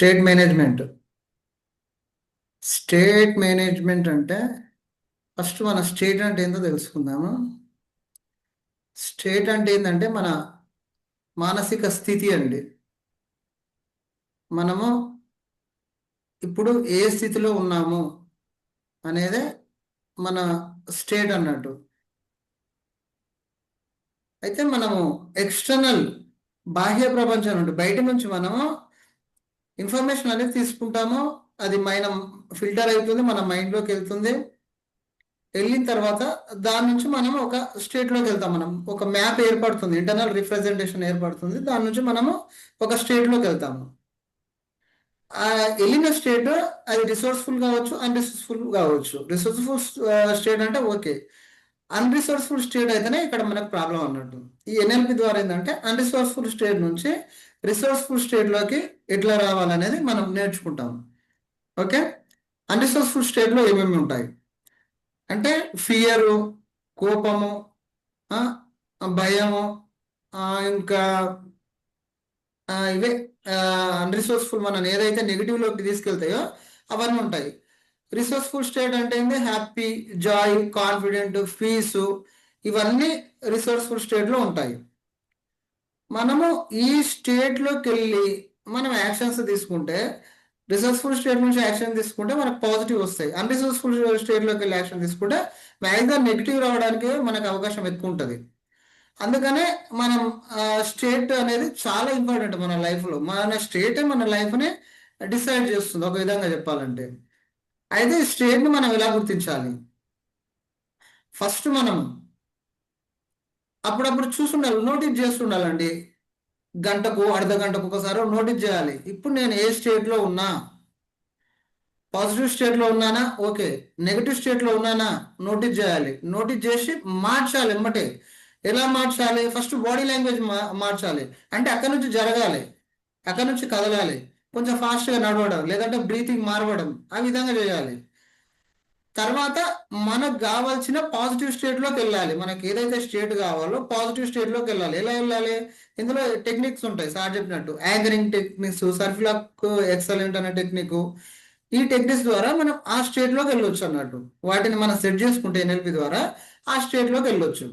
State management. State management అంటే first మన state అంటే ఏందో తెలుసుకుందాము. స్టేట్ అంటే ఏంటంటే మన మానసిక స్థితి అండి. మనము ఇప్పుడు ఏ స్థితిలో ఉన్నాము అనేదే మన స్టేట్ అన్నట్టు. అయితే మనము ఎక్స్టర్నల్ బాహ్య ప్రపంచం నుండి బయట నుంచి మనము ఇన్ఫర్మేషన్ అనేది తీసుకుంటాము. అది మైన ఫిల్టర్ అవుతుంది మన మైండ్లోకి వెళ్తుంది. వెళ్ళిన తర్వాత దాని నుంచి మనం ఒక స్టేట్లోకి వెళ్తాం మనం. ఒక మ్యాప్ ఏర్పడుతుంది ఇంటర్నల్ రిప్రజెంటేషన్ ఏర్పడుతుంది. దాని నుంచి మనము ఒక స్టేట్లోకి వెళ్తాము ఆ వెళ్ళిన స్టేట్ అది రిసోర్స్ఫుల్ కావచ్చు అన్రిసోర్స్ఫుల్ కావచ్చు. రిసోర్స్ఫుల్ స్టేట్ అంటే ఓకే. అన్రిసోర్స్ఫుల్ స్టేట్ అయితేనే ఇక్కడ మనకు ప్రాబ్లం అన్నట్టు. ఈ ఎన్ఎల్పి ద్వారా ఏంటంటే అన్రిసోర్స్ఫుల్ స్టేట్ నుంచి రిసోర్స్ఫుల్ స్టేట్లోకి ఎట్లా రావాలనేది మనం నేర్చుకుంటాం ఓకే? అన్రిసోర్స్ఫుల్ స్టేట్లో ఏమేమి ఉంటాయి? అంటే ఫియరు కోపము భయము ఇంకా ఇవే అన్రిసోర్స్ఫుల్ మనం ఏదైతే నెగిటివ్లోకి తీసుకెళ్తాయో అవన్నీ ఉంటాయి. రిసోర్స్ఫుల్ స్టేట్ అంటే ఏంటి హ్యాపీ జాయ్ కాన్ఫిడెంట్ పీసు ఇవన్నీ రిసోర్స్ఫుల్ స్టేట్లో ఉంటాయి. మనము ఈ స్టేట్లోకి వెళ్ళి మనం యాక్షన్స్ తీసుకుంటే రిసోర్స్ఫుల్ స్టేట్ నుంచి యాక్షన్ తీసుకుంటే మనకు పాజిటివ్ వస్తాయి. అన్రిసోర్స్ఫుల్ స్టేట్లోకి వెళ్ళి యాక్షన్ తీసుకుంటే మ్యాక్సిమం నెగిటివ్ రావడానికి మనకు అవకాశం ఎక్కువ ఉంటుంది. అందుకనే మనం స్టేట్ అనేది చాలా ఇంపార్టెంట్ మన లైఫ్లో మన స్టేటే మన లైఫ్ని డిసైడ్ చేస్తుంది ఒక విధంగా చెప్పాలంటే. అయితే స్టేట్ని మనం ఎలా గుర్తించాలి? ఫస్ట్ మనం అప్పుడప్పుడు చూస్తుండాలి నోటీస్ చేస్తుండాలండి. గంటకు అర్ధ గంటకు ఒకసారి నోటీస్ చేయాలి. ఇప్పుడు నేను ఏ స్టేట్లో ఉన్నా పాజిటివ్ స్టేట్లో ఉన్నానా? ఓకే. నెగిటివ్ స్టేట్లో ఉన్నానా? నోటీస్ చేయాలి. నోటీస్ చేసి మార్చాలి ఎమ్మటే. ఎలా మార్చాలి? ఫస్ట్ బాడీ లాంగ్వేజ్ మార్చాలి. అంటే అక్కడ నుంచి జరగాలి. అక్కడ నుంచి కదలాలి. కొంచెం ఫాస్ట్గా నడవడం లేదంటే బ్రీతింగ్ మారవడం ఆ విధంగా చేయాలి. తర్వాత మనకు కావాల్సిన పాజిటివ్ స్టేట్లోకి వెళ్ళాలి. మనకి ఏదైతే స్టేట్ కావాలో పాజిటివ్ స్టేట్లోకి వెళ్ళాలి. ఎలా వెళ్ళాలి? ఇందులో టెక్నిక్స్ ఉంటాయి. సార్ చెప్పినట్టు యాంకరింగ్ టెక్నిక్స్ సర్ఫ్లాక్ ఎక్సలెంట్ అనే టెక్నిక్ ఈ టెక్నిక్స్ ద్వారా మనం ఆ స్టేట్లోకి వెళ్ళొచ్చు అన్నట్టు. వాటిని మనం సెట్ చేసుకుంటే ఎన్ఎల్పి ద్వారా ఆ స్టేట్లోకి వెళ్ళొచ్చు.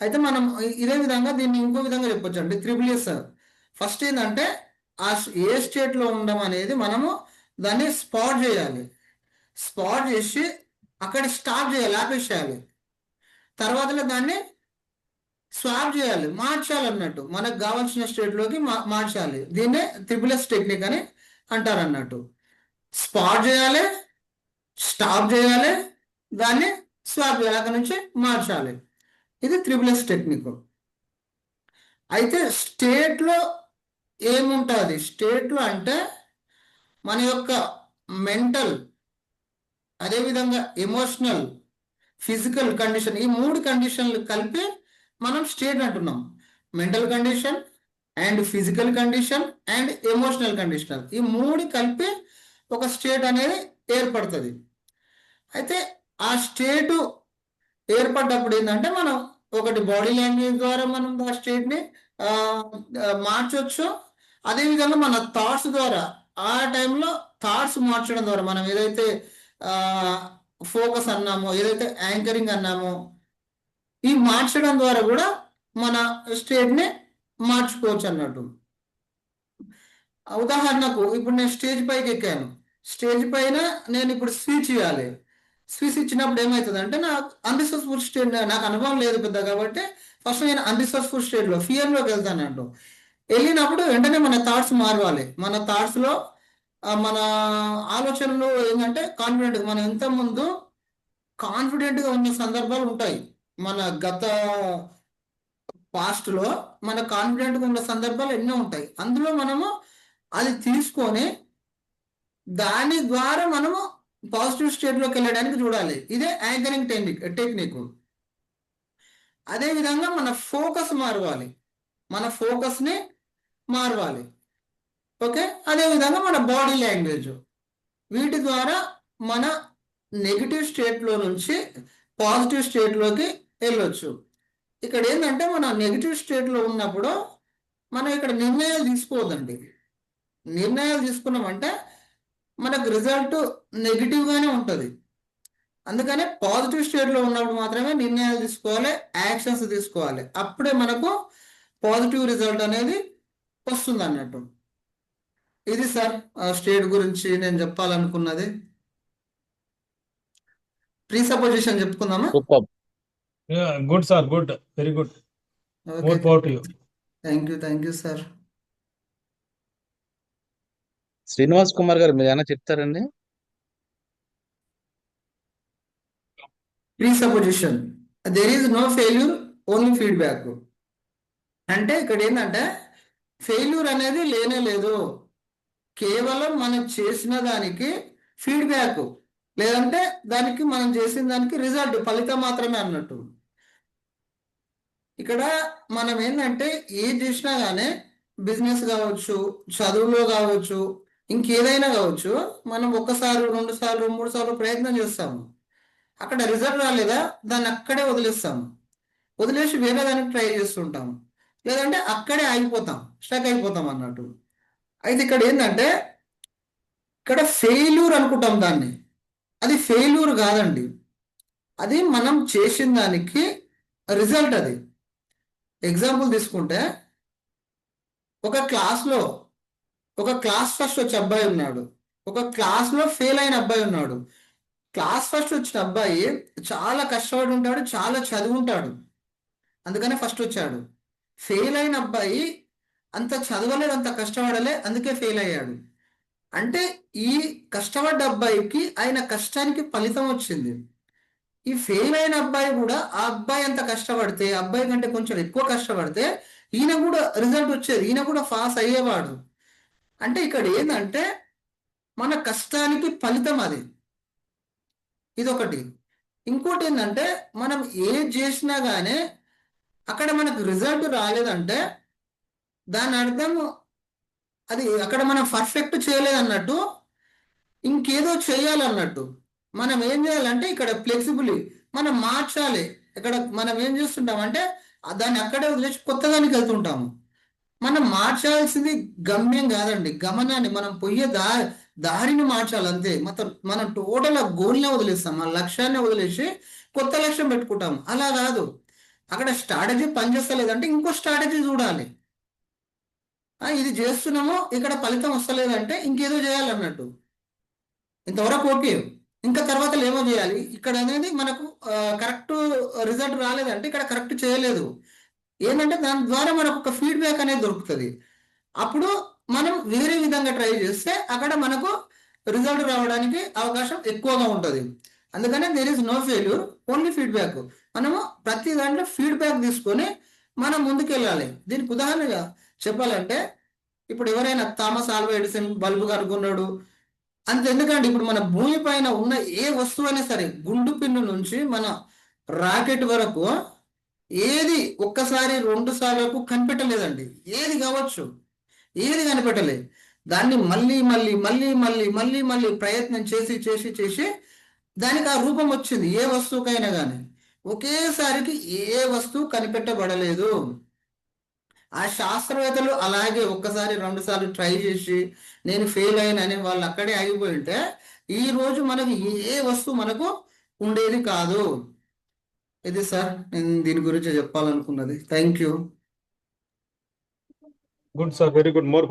అయితే మనం ఇదే విధంగా దీన్ని ఇంకో విధంగా చెప్పొచ్చు అండి త్రిబుల్ ఎస్ ఫస్ట్ ఏంటంటే ఆ ఏ స్టేట్లో ఉండడం అనేది మనము దాన్ని స్పాట్ చేయాలి. స్పాట్ చేసి అక్కడ స్టాప్ చేయాలి ఆపేసేయాలి. తర్వాత దాన్ని స్వాప్ చేయాలి మార్చాలి అన్నట్టు మనకు కావాల్సిన స్టేట్లోకి మార్చాలి. దీన్నే త్రిబుల్ ఎస్ టెక్నిక్ అని అంటారు అన్నట్టు స్పాట్ చేయాలి స్టాప్ చేయాలి దాన్ని స్వాప్ చేయాలి అక్కడ నుంచి మార్చాలి. ఇది త్రిబుల్ ఎస్ టెక్నిక్ అయితే స్టేట్లో ఏముంటుంది? స్టేట్లో అంటే మన యొక్క మెంటల్ అదేవిధంగా ఎమోషనల్ ఫిజికల్ కండిషన్ ఈ మూడు కండిషన్లు కలిపి మనం స్టేట్ అంటున్నాం. Mental condition and physical condition and emotional condition ఈ మూడు కలిపి ఒక స్టేట్ అనేది ఏర్పడుతుంది. అయితే ఆ స్టేటు ఏర్పడ్డప్పుడు ఏంటంటే మనం ఒకటి బాడీ లాంగ్వేజ్ ద్వారా మనం ఆ స్టేట్ని మార్చవచ్చు అదేవిధంగా మన థాట్స్ ద్వారా ఆ టైంలో థాట్స్ మార్చడం ద్వారా మనం ఏదైతే ఫోకస్ అన్నామో ఏదైతే యాంకరింగ్ అన్నామో ఈ మార్చడం ద్వారా కూడా మన స్టేట్ని మార్చుకోవచ్చు అన్నట్టు. ఉదాహరణకు ఇప్పుడు నేను స్టేజ్ పైకి ఎక్కాను. స్టేజ్ పైన నేను ఇప్పుడు స్పీచ్ ఇవ్వాలి స్పీచ్ ఇచ్చినప్పుడు ఏమవుతుంది అంటే నాకు అన్రిసోర్స్ఫుల్ స్టేట్ నాకు అనుభవం లేదు పెద్ద కాబట్టి ఫస్ట్ నేను అన్రిసోర్స్ఫుల్ స్టేట్లో ఫియర్లోకి వెళ్తాను అంటూ వెళ్ళినప్పుడు వెంటనే మన థాట్స్ మారవాలి. మన థాట్స్లో మన ఆలోచనలు ఏంటంటే కాన్ఫిడెంట్ మనం ఇంత ముందు కాన్ఫిడెంట్గా ఉన్న సందర్భాలు ఉంటాయి. మన గత పాస్ట్లో మన కాన్ఫిడెంట్గా ఉన్న సందర్భాలు ఎన్నో ఉంటాయి. అందులో మనము అది తీసుకొని దాని ద్వారా మనము పాజిటివ్ స్టేట్లోకి వెళ్ళడానికి చూడాలి. ఇదే యాంకరింగ్ టెక్నిక్ టెక్నిక్ అదేవిధంగా మన ఫోకస్ మారవాలి. మన ఫోకస్ని మారవాలి. ఓకే? అదేవిధంగా మన బాడీ లాంగ్వేజ్. వీటి ద్వారా మన నెగిటివ్ స్టేట్లో నుంచి పాజిటివ్ స్టేట్లోకి వెళ్ళొచ్చు. ఇక్కడ ఏంటంటే మన నెగిటివ్ స్టేట్లో ఉన్నప్పుడు మనం ఇక్కడ నిర్ణయాలు తీసుకోవద్దండి. నిర్ణయాలు తీసుకున్నామంటే మనకు రిజల్ట్ నెగిటివ్గానే ఉంటుంది. అందుకనే పాజిటివ్ స్టేట్లో ఉన్నప్పుడు మాత్రమే నిర్ణయాలు తీసుకోవాలి యాక్షన్స్ తీసుకోవాలి. అప్పుడే మనకు పాజిటివ్ రిజల్ట్ అనేది వస్తుంది అన్నట్టు ఇది సార్ స్టేట్ గురించి నేను చెప్పాలనుకున్నది. Presupposition చెప్పుకుందామా? Good sir good very good. Okay. More power to you. Thank you thank you sir. Srinivas Kumar గారు మీరు ఏమైనా చెప్తారండి? Presupposition. There is no failure only feedback అంటే ఇక్కడ ఏంటంటే ఫెయిల్యూర్ అనేది లేనే లేదు. కేవలం మనం చేసిన దానికి ఫీడ్బ్యాక్ లేదంటే దానికి మనం చేసిన దానికి రిజల్ట్ ఫలితం మాత్రమే అన్నట్టు. ఇక్కడ మనం ఏంటంటే ఏది చేసినా కానీ బిజినెస్ కావచ్చు చదువులో కావచ్చు ఇంకేదైనా కావచ్చు మనం ఒక్కసారి రెండు సార్లు మూడు సార్లు ప్రయత్నం చేస్తాము. అక్కడ రిజల్ట్ రాలేదా దాన్ని అక్కడే వదిలేస్తాము. వదిలేసి వేరే దానికి ట్రై చేస్తుంటాము. లేదంటే అక్కడే ఆగిపోతాం స్టక్ అయిపోతాం అన్నట్టు. అయితే ఇక్కడ ఏంటంటే ఇక్కడ ఫెయిల్యూర్ అనుకుంటాం దాన్ని. అది ఫెయిల్యూర్ కాదండి. అది మనం చేసిన దానికి రిజల్ట్ అది. ఎగ్జాంపుల్ తీసుకుంటే ఒక క్లాస్లో ఒక క్లాస్ ఫస్ట్ వచ్చే అబ్బాయి ఉన్నాడు. ఒక క్లాస్లో ఫెయిల్ అయిన అబ్బాయి ఉన్నాడు. క్లాస్ ఫస్ట్ వచ్చిన అబ్బాయి చాలా కష్టపడి ఉంటాడు చాలా చదువుంటాడు. అందుకనే ఫస్ట్ వచ్చాడు. ఫెయిల్ అయిన అబ్బాయి అంత చదవలేదు అంత కష్టపడలే అందుకే ఫెయిల్ అయ్యాడు. అంటే ఈ కష్టపడ్డ అబ్బాయికి ఆయన కష్టానికి ఫలితం వచ్చింది. ఈ ఫెయిల్ అయిన అబ్బాయి కూడా ఆ అబ్బాయి అంత కష్టపడితే ఆ అబ్బాయి కంటే కొంచెం ఎక్కువ కష్టపడితే ఈయన కూడా రిజల్ట్ వచ్చేది ఈయన కూడా పాస్ అయ్యేవాడు. అంటే ఇక్కడ ఏంటంటే మన కష్టానికి ఫలితం అది. ఇదొకటి. ఇంకోటి ఏంటంటే మనం ఏ చేసినా కానీ అక్కడ మనకు రిజల్ట్ రాలేదంటే దాని అర్థం అది అక్కడ మనం పర్ఫెక్ట్ చేయలేదన్నట్టు ఇంకేదో చేయాలన్నట్టు. మనం ఏం చేయాలంటే ఇక్కడ ఫ్లెక్సిబుల్ మనం మార్చాలి. ఇక్కడ మనం ఏం చేస్తుంటాం అంటే దాన్ని అక్కడే వదిలేసి కొత్త దానికి వెళ్తుంటాము. మనం మార్చాల్సింది గమ్యం కాదండి. గమనాన్ని మనం పోయే దారి దారిని మార్చాలి అంతే మొత్తం మనం టోటల్ ఆ గోల్నే వదిలేస్తాం. ఆ లక్ష్యాన్ని వదిలేసి కొత్త లక్ష్యం పెట్టుకుంటాం. అలా కాదు. అక్కడ స్ట్రాటజీ పనిచేస్తలేదంటే ఇంకో స్ట్రాటజీ చూడాలి. ఇది చేస్తున్నాము ఇక్కడ ఫలితం వస్తలేదంటే ఇంకేదో చేయాలన్నట్టు. ఇంతవరకు ఓకే. ఇంకా తర్వాత ఏమో చేయాలి? ఇక్కడ అనేది మనకు కరెక్ట్ రిజల్ట్ రాలేదంటే ఇక్కడ కరెక్ట్ చేయలేదు. ఏంటంటే దాని ద్వారా మనకు ఒక ఫీడ్బ్యాక్ అనేది దొరుకుతుంది. అప్పుడు మనం వేరే విధంగా ట్రై చేస్తే అక్కడ మనకు రిజల్ట్ రావడానికి అవకాశం ఎక్కువగా ఉంటుంది. అందుకనే there is no failure only feedback మనము ప్రతి దాంట్లో ఫీడ్బ్యాక్ తీసుకొని మనం ముందుకెళ్ళాలి. దీనికి ఉదాహరణగా చెప్పాలంటే ఇప్పుడు ఎవరైనా థామస్ ఆల్వా ఎడిసన్ బల్బు కనుక్కున్నాడు. అంత ఎందుకంటే ఇప్పుడు మన భూమి పైన ఉన్న ఏ వస్తువు అయినా సరే గుండు పిన్ను నుంచి మన రాకెట్ వరకు ఏది ఒక్కసారి రెండు సార్లకు కనిపెట్టలేదండి. ఏది కావచ్చు? ఏది కనిపెట్టలేదు. దాన్ని మళ్ళీ మళ్ళీ మళ్ళీ మళ్ళీ మళ్ళీ మళ్ళీ ప్రయత్నం చేసి చేసి చేసి దానికి ఆ రూపం వచ్చింది. ఏ వస్తువుకైనా కానీ ఒకేసారికి ఏ వస్తువు కనిపెట్టబడలేదు. ఆ శాస్త్రవేత్తలు అలాగే ఒక్కసారి రెండు సార్లు ట్రై చేసి నేను ఫెయిల్ అయినని వాళ్ళు అక్కడే ఆగిపోయి ఉంటే ఈ రోజు మనకు ఏ వస్తువు మనకు ఉండేది కాదు. ఇది సార్ నేను దీని గురించి చెప్పాలనుకున్నది. Thank you. Good sir very good. More